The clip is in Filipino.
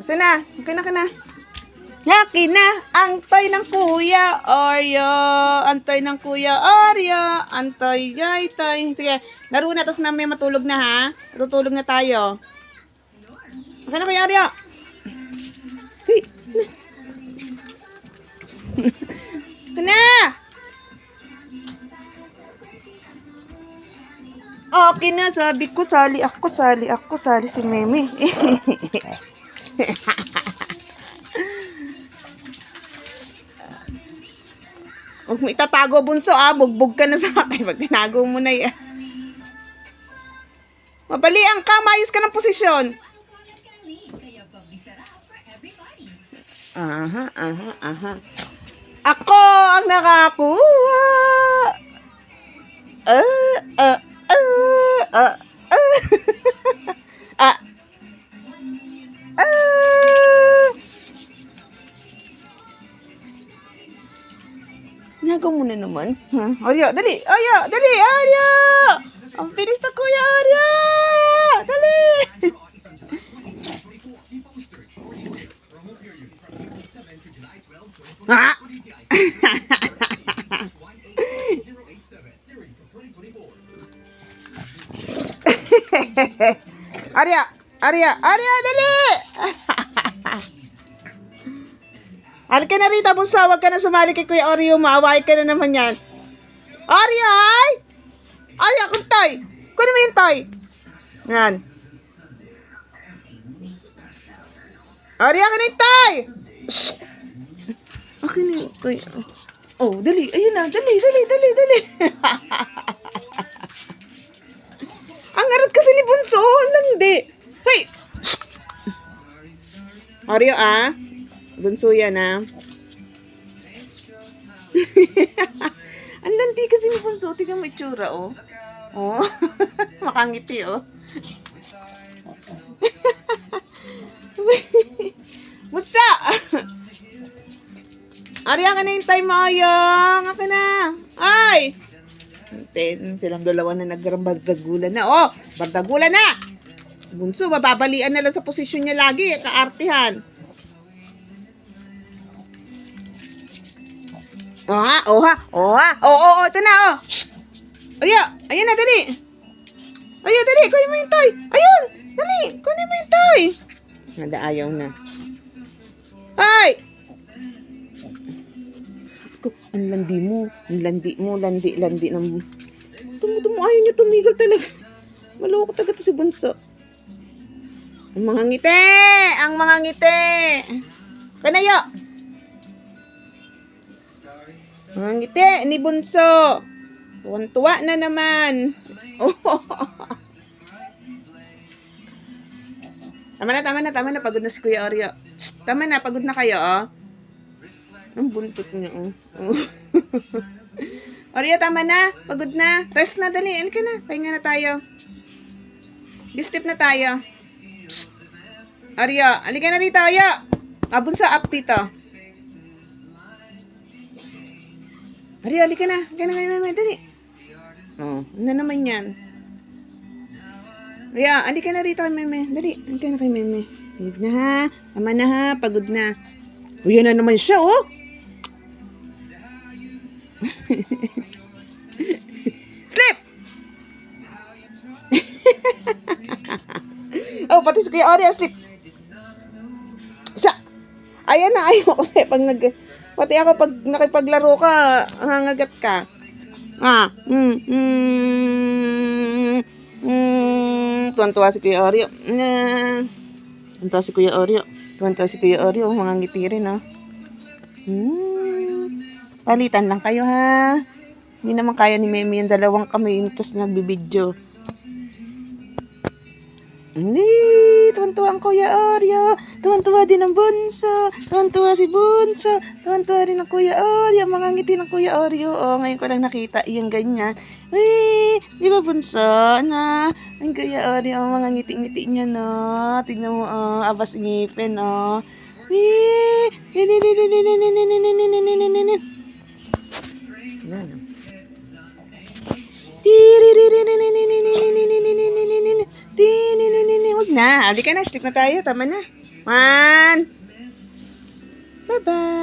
Gusto na. Okay na ka na. Yaki na ang ng Kuya Oreo. Ang toy ng Kuya Oreo. Ang toy, yay, toy. Sige, laro na, tapos mamaya matulog na ha. Matutulog na tayo. Okay na, Kuya Oreo. Hey, na! Okay na, sabi ko, sali ako, sali ako, sali si Meme. Huwag mo itatago, bunso, ah. Bugbog ka na sa akin. Pag tinago mo na yan. Mabalian ka, mayos ka ng posisyon. Aha, aha, aha. Ako ang nakakuha. Ah, ah, Nagaw mo na naman. Ha? Arya, dali! Arya, dali! Arya! Ang bilis na kuya, Arya! Dali! ha? Arya! Arya! Arya, dali! Halika na rito, bunso. Huwag ka na sumali kay Kuya Oreo. Maaway ka na naman yan. Arya, ay! Arya, kung tay! Kunin mo yung tay. Yan. Ka na yung tay! Shh! Akin yung tay. Oh, dali. Ayun na. Dali, dali, dali, dali. Ang arat kasi ni Bunso. Ang landi. Hey! Oreo, ah. Bunso yan, ah. Ang landi kasi ni Bunso. Tingnan mo itsura, oh. Oh. Makangiti, oh. Bunso! Arya ka na yung time mo, ayang. Aka na. Ay! Ten, silang dalawa na nagbardagulan na. Oh, bardagulan na! Bunso, mababalian na lang sa posisyon niya lagi. Kaartihan. Oh ha, oh ha, oh ha, oh, oh, oh, ito na, oh. Shh! Arya, ayun na, dali. Ayun, dali, kunin mo yung toy. Ayun, dali, kunin mo yung toy. Nada, ayaw na. Ay! Ang landi mo, ang landi mo, landi, landi ng... Tumo, tumo, ayaw niya tumigil talaga. Maloko talaga to si Bunso. Ang mga ngiti! Ang mga ngiti! Kanayo! Mga ngiti ni Bunso. Tuwan-tuwa na naman. tama na, tama na, tama na. Pagod na si Kuya Oreo. Tsk, tama na, pagod na kayo, oh. Ang buntot niya, oh. oh. Oreo, tama na. Pagod na. Rest na, dali. Ano ka na? Pahinga na tayo. Distip na tayo. Psst. Oreo, alika na dito, Oreo. Abon sa up dito. Oreo, alika na. Alika na kayo, mama. Dali. Oh, ano naman yan? Ria, alika na rito kay Meme. Dali, alika na kay Meme. Sige na ha. Tama na ha. Pagod na. O, yan na naman siya, oh. Sleep! oh, pati si Kuya Oreo, sleep. Isa. Ayan na, ayaw ko sa'yo. Pag nag... Pati ako, pag nakipaglaro ka, hangagat ka. Ah, mm, mm, mm, tuwan-tuwa si Kuya Oreo. Ah, tuwan-tuwa si Kuya Oreo. Tuwan-tuwa si Kuya Oreo. Mga ngiti rin, oh. Hmm. Palitan lang kayo, ha? Hindi naman kaya ni Memi yung dalawang kami yung tapos nagbibidyo. Hindi, tuwan-tuwa ang Kuya Oreo. Tuwan-tuwa din ang Bunso. Tuwan-tuwa si Bunso. Tuwan-tuwa rin ang Kuya Oreo. Mga ngiti ng Kuya Oreo. Oh, ngayon ko lang nakita yung ganyan. Uy, di ba Bunso? Na, ang Kuya Oreo, mga ngiti-ngiti niya, no? Tignan mo, oh, abas ngipin, oh. Uy, Yan. Huwag Halika na. Sleep na tayo. Tama na. One. Bye-bye.